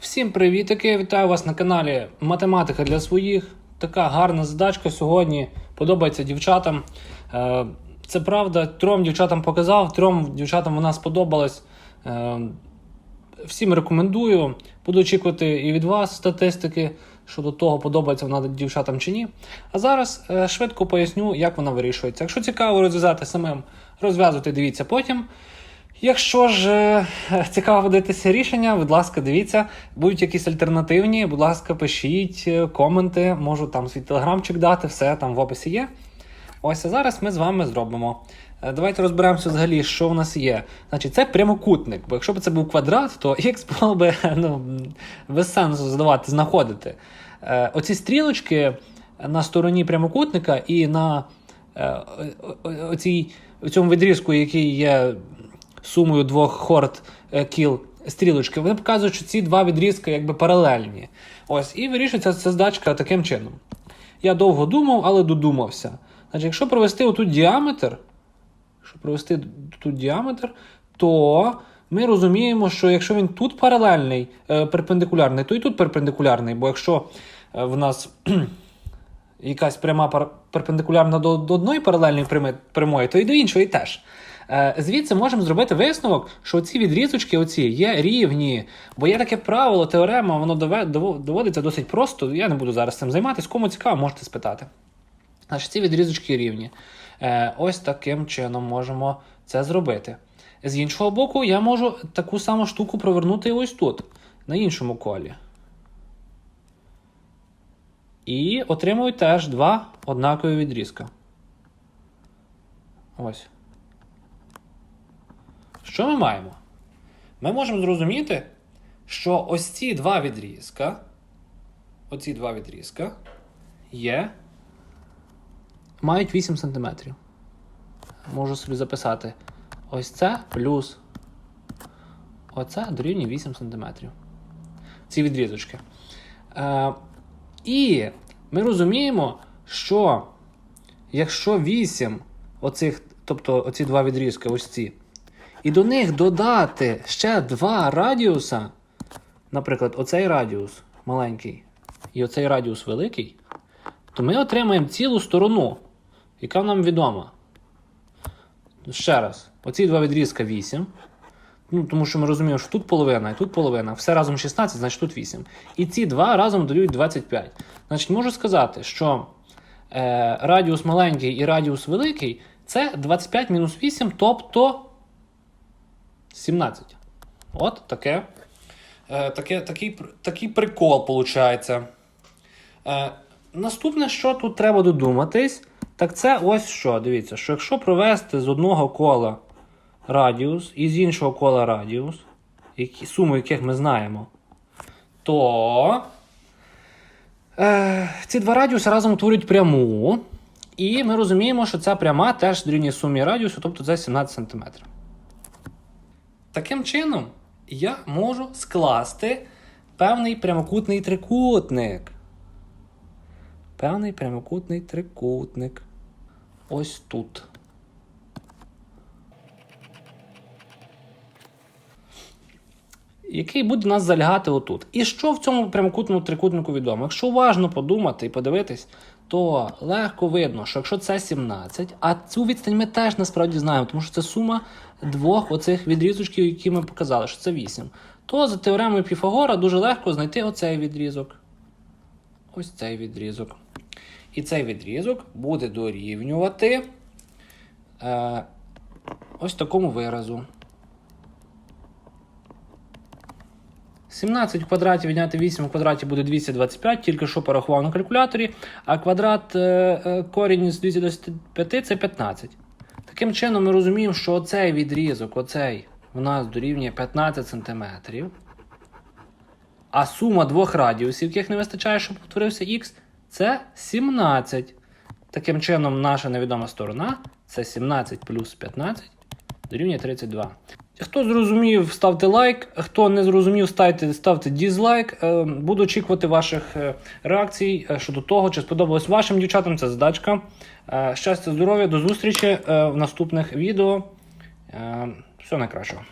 Всім привітики! Вітаю вас на каналі Математика для своїх. Така гарна задачка сьогодні. Подобається дівчатам. Е, Це правда, трьом дівчатам показав, трьом дівчатам вона сподобалась. Е, Всім рекомендую. Буду очікувати і від вас статистики щодо того, подобається вона дівчатам чи ні. А зараз е, швидко поясню, як вона вирішується. Якщо цікаво розв'язати самим, розв'язуйте, дивіться потім. Якщо ж е, цікаво дивитися рішення, будь ласка, дивіться. Будуть якісь альтернативні, будь ласка, пишіть е, коменти, можу там свій телеграмчик дати, все там в описі є. Ось а зараз ми з вами зробимо. Е, Давайте розберемося взагалі, що в нас є. Значить, це прямокутник, бо якщо б це був квадрат, то х було б ну, без сенсу задавати, знаходити. Оці стрілочки на стороні прямокутника і на оцій, цьому відрізку, який є сумою двох хорд е, кіл стрілочки, вони показують, що ці два відрізки якби паралельні. Ось, і вирішується ця задачка таким чином. Я довго думав, але додумався. Значить, якщо провести отут діаметр, якщо провести тут діаметр, то ми розуміємо, що якщо він тут паралельний, е, перпендикулярний, то і тут перпендикулярний. Бо якщо е, в нас якась пряма перпендикулярна до, до одної паралельної прямої, то і до іншої теж. Е, Звідси можемо зробити висновок, що ці відрізочки оці є рівні. Бо є таке правило, теорема, воно доводиться досить просто. Я не буду зараз цим займатися. Кому цікаво, можете спитати. Значить, ці відрізочки рівні. Е, ось таким чином можемо це зробити. З іншого боку, я можу таку саму штуку провернути ось тут, на іншому колі. І отримую теж два однакові відрізка. Ось. Що ми маємо? Ми можемо зрозуміти, що ось ці два відрізка, оці два відрізка є, мають 8 см. Можу собі записати. Ось це плюс оце дорівнює 8 см. Ці відрізочки. Е, і ми розуміємо, що якщо 8 оцих, тобто оці два відрізки, ось ці, і до них додати ще два радіуса, наприклад, оцей радіус маленький і оцей радіус великий, то ми отримаємо цілу сторону, яка нам відома. Ще раз, оці два відрізка 8. Ну, тому що ми розуміємо, що тут половина і тут половина. Все разом 16, значить тут 8. І ці два разом дають 25. Значить, можу сказати, що е, радіус маленький і радіус великий це 25 мінус 8, тобто 17. От таке. Е, таке такий, такий прикол виходить. Е, наступне, що тут треба додуматись, так це ось що. Дивіться, що якщо провести з одного кола радіус і з іншого кола радіус, які, суму яких ми знаємо, то е, ці два радіуси разом утворюють пряму. І ми розуміємо, що ця пряма теж дорівнює сумі радіусу, тобто це 17 см. Таким чином, я можу скласти певний прямокутний трикутник. Певний прямокутний трикутник. Ось тут. Який буде нас залягати отут. І що в цьому прямокутному трикутнику відомо? Якщо уважно подумати і подивитись, то легко видно, що якщо це 17, а цю відстань ми теж насправді знаємо, тому що це сума двох оцих відрізочків, які ми показали, що це 8, то за теоремою Піфагора дуже легко знайти оцей відрізок. Ось цей відрізок. І цей відрізок буде дорівнювати е, ось такому виразу. 17 в квадраті відняти 8 в квадраті буде 225, тільки що порахував на калькуляторі, а квадрат е, е, корінь з 225 це 15. Таким чином ми розуміємо, що оцей відрізок, оцей в нас дорівнює 15 см. А сума двох радіусів, яких не вистачає, щоб утворився х, це 17. Таким чином, наша невідома сторона це 17 плюс 15 дорівнює 32. Хто зрозумів, ставте лайк. Хто не зрозумів, ставте, ставте дізлайк. Е, Буду очікувати ваших е, реакцій е, щодо того, чи сподобалось вашим дівчатам ця задачка. Щастя, здоров'я, до зустрічі в наступних відео. Все найкращого.